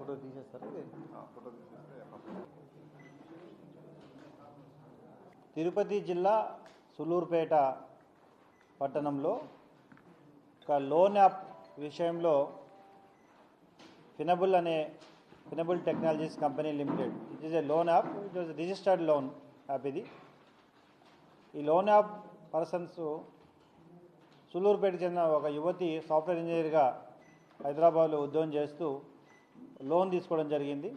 Photo తీసేస్తారా? Photo Tirupati జిల్లా సులూరుపేట పట్టణంలో ఒక లోన్ యాప్ విషయంలో ఫినబుల్ అనే Finable technologies company limited. It is a loan app it was registered loan app ఇది. ఈ లోన్ యాప్ పర్సన్స్ సులూరుపేటకు చెందిన ఒక యువతి సాఫ్ట్వేర్ ఇంజనీర్గా హైదరాబాద్లో ఉద్యోగం చేస్తూ లోన్ తీసుకోవడం జరిగింది.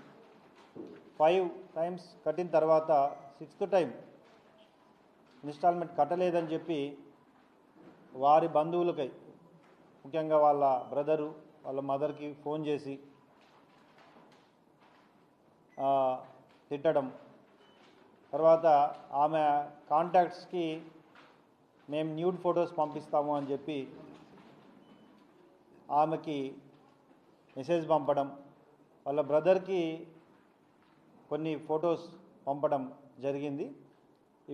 ఫైవ్ టైమ్స్ కట్టిన తర్వాత సిక్స్త్ టైం ఇన్స్టాల్మెంట్ కట్టలేదని చెప్పి వారి బంధువులకై ముఖ్యంగా వాళ్ళ బ్రదరు వాళ్ళ మదర్కి ఫోన్ చేసి తిట్టడం. తర్వాత ఆమె కాంటాక్ట్స్కి మేము న్యూడ్ ఫొటోస్ పంపిస్తాము అని చెప్పి ఆమెకి మెసేజ్ పంపడం. వాళ్ళ బ్రదర్కి కొన్ని ఫొటోస్ పంపడం జరిగింది.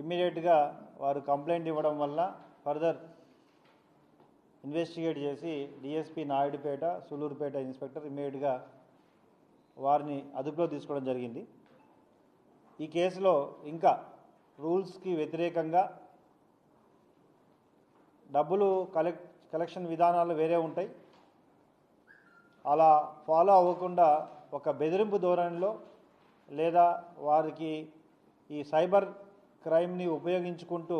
ఇమ్మీడియట్గా వారు కంప్లైంట్ ఇవ్వడం వల్ల ఫర్దర్ ఇన్వెస్టిగేట్ చేసి డిఎస్పి నాయుడుపేట సులూరుపేట ఇన్స్పెక్టర్ ఇమ్మీడియట్గా వారిని అదుపులో తీసుకోవడం జరిగింది. ఈ కేసులో ఇంకా రూల్స్కి వ్యతిరేకంగా డబ్బులు కలెక్ట్ కలెక్షన్ విధానాలు వేరే ఉంటాయి. అలా ఫాలో అవ్వకుండా ఒక బెదిరింపు ధోరణిలో లేదా వారికి ఈ సైబర్ క్రైమ్ని ఉపయోగించుకుంటూ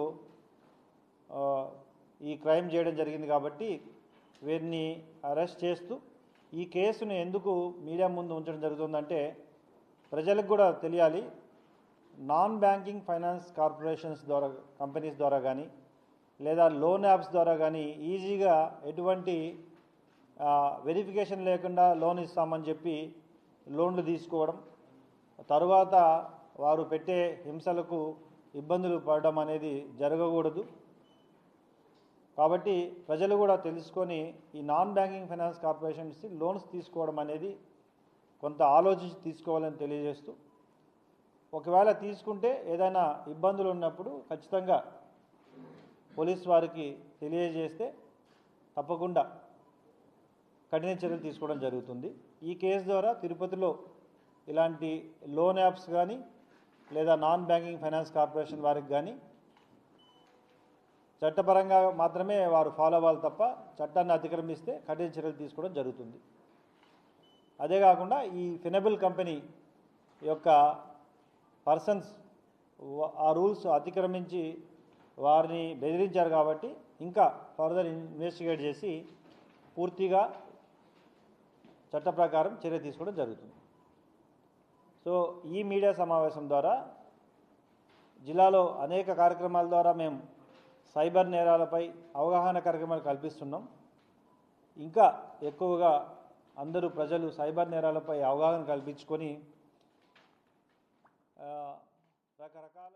ఈ క్రైమ్ చేయడం జరిగింది కాబట్టి వీరిని అరెస్ట్ చేస్తూ ఈ కేసును ఎందుకు మీడియా ముందు ఉంచడం జరుగుతుందంటే ప్రజలకు కూడా తెలియాలి. నాన్ బ్యాంకింగ్ ఫైనాన్స్ కార్పొరేషన్స్ ద్వారా కంపెనీస్ ద్వారా కానీ లేదా లోన్ యాప్స్ ద్వారా కానీ ఈజీగా ఎటువంటి వెరిఫికేషన్ లేకుండా లోన్ ఇస్తామని చెప్పి లోన్లు తీసుకోవడం తరువాత వారు పెట్టే హింసలకు ఇబ్బందులు పడడం అనేది జరగకూడదు. కాబట్టి ప్రజలు కూడా తెలుసుకొని ఈ non banking finance corporations loans తీసుకోవడం అనేది కొంత ఆలోచించి తీసుకోవాలని తెలియజేస్తూ ఒకవేళ తీసుకుంటే ఏదైనా ఇబ్బందులు ఉన్నప్పుడు ఖచ్చితంగా పోలీస్ వారికి తెలియజేస్తే తప్పకుండా కఠిన చర్యలు తీసుకోవడం జరుగుతుంది. ఈ కేసు ద్వారా తిరుపతిలో ఇలాంటి లోన్ యాప్స్ కానీ లేదా నాన్ బ్యాంకింగ్ ఫైనాన్స్ కార్పొరేషన్ వారికి కానీ చట్టపరంగా మాత్రమే వారు ఫాలో అవ్వాలి తప్ప చట్టాన్ని అతిక్రమిస్తే కఠిన చర్యలు తీసుకోవడం జరుగుతుంది. అదే కాకుండా ఈ ఫినబుల్ కంపెనీ యొక్క పర్సన్స్ ఆ రూల్స్ అతిక్రమించి వారిని బెదిరించారు కాబట్టి ఇంకా ఫర్దర్ ఇన్వెస్టిగేట్ చేసి పూర్తిగా చట్ట ప్రకారం చర్య తీసుకోవడం జరుగుతుంది. సో ఈ మీడియా సమావేశం ద్వారా జిల్లాలో అనేక కార్యక్రమాల ద్వారా మేము సైబర్ నేరాలపై అవగాహన కార్యక్రమాలు కల్పిస్తున్నాం. ఇంకా ఎక్కువగా అందరూ ప్రజలు సైబర్ నేరాలపై అవగాహన కల్పించుకొని రకరకాల